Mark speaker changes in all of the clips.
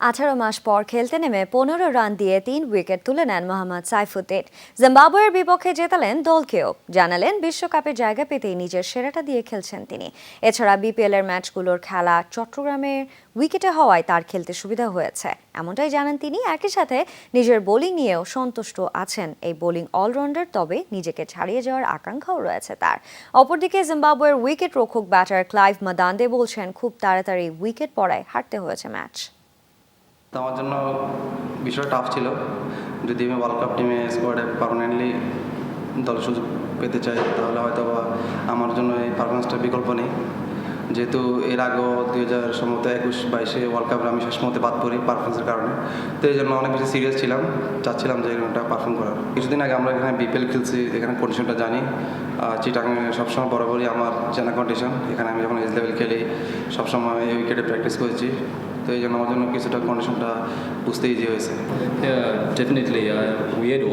Speaker 1: আঠারো মাস পর খেলতে নেমে পনেরো রান দিয়ে তিন উইকেট তুলে নেন মোহাম্মদ সাইফুদ্দিন। জিম্বাবুয়ের বিপক্ষে জেতালেন দলকেও। জানালেন বিশ্বকাপে জায়গা পেতেই নিজের সেরাটা দিয়ে খেলছেন তিনি। এছাড়া বিপিএল এর ম্যাচগুলোর খেলা চট্টগ্রামের উইকেটে হওয়ায় তার খেলতে সুবিধা হয়েছে। এমনটাই জানান তিনি। একই সাথে নিজের বোলিং নিয়েও সন্তুষ্ট আছেন এই বোলিং অলরাউন্ডার, তবে নিজেকে ছাড়িয়ে যাওয়ার আকাঙ্ক্ষাও রয়েছে তার। অপরদিকে জিম্বাবুয়ের উইকেট রক্ষক ব্যাটার ক্লাইভ মাদান্দে বলছেন, খুব তাড়াতাড়ি উইকেট পড়ায় হারতে হয়েছে ম্যাচ।
Speaker 2: তো আমার জন্য বিষয়টা টাফ ছিল। যদি আমি ওয়ার্ল্ড কাপ টিমে স্কোয়াডে পারমানেন্টলি দল সুযোগ পেতে চাই, তাহলে হয়তো বা আমার জন্য এই পারফরমেন্সটা বিকল্প নেই। যেহেতু এর আগেও দুই হাজার সম্ভবত একুশ বাইশে ওয়ার্ল্ড কাপে আমি শেষ মুহূর্তে বাদ পড়ি পারফরমেন্সের কারণে। তো এই জন্য অনেক বেশি সিরিয়াস ছিলাম চাচ্ছিলাম যে এরকমটা পারফর্ম করার। কিছুদিন আগে আমরা এখানে বিপিএল খেলছি এখানে কন্ডিশনটা জানি। চিটাঙে সবসময় বরাবরই আমার জানা কন্ডিশন এখানে আমি যখন এজ লেভেল খেলি সবসময় এই উইকেটে প্র্যাকটিস করেছি। তো এই জন্য আমার জন্য কিছুটা কন্ডিশনটা বুঝতে ইজি হয়েছে.
Speaker 3: Uh,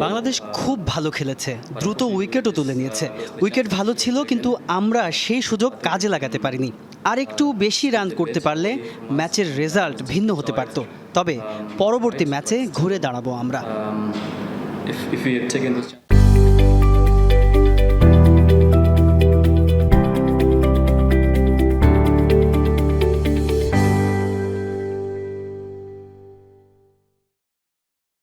Speaker 4: বাংলাদেশ খুব ভালো খেলেছে দ্রুত উইকেটও তুলে নিয়েছে। উইকেট ভালো ছিল কিন্তু আমরা সেই সুযোগ কাজে লাগাতে পারিনি। আর একটু বেশি রান করতে পারলে ম্যাচের রেজাল্ট ভিন্ন হতে পারত। তবে পরবর্তী ম্যাচে ঘুরে দাঁড়াবো আমরা।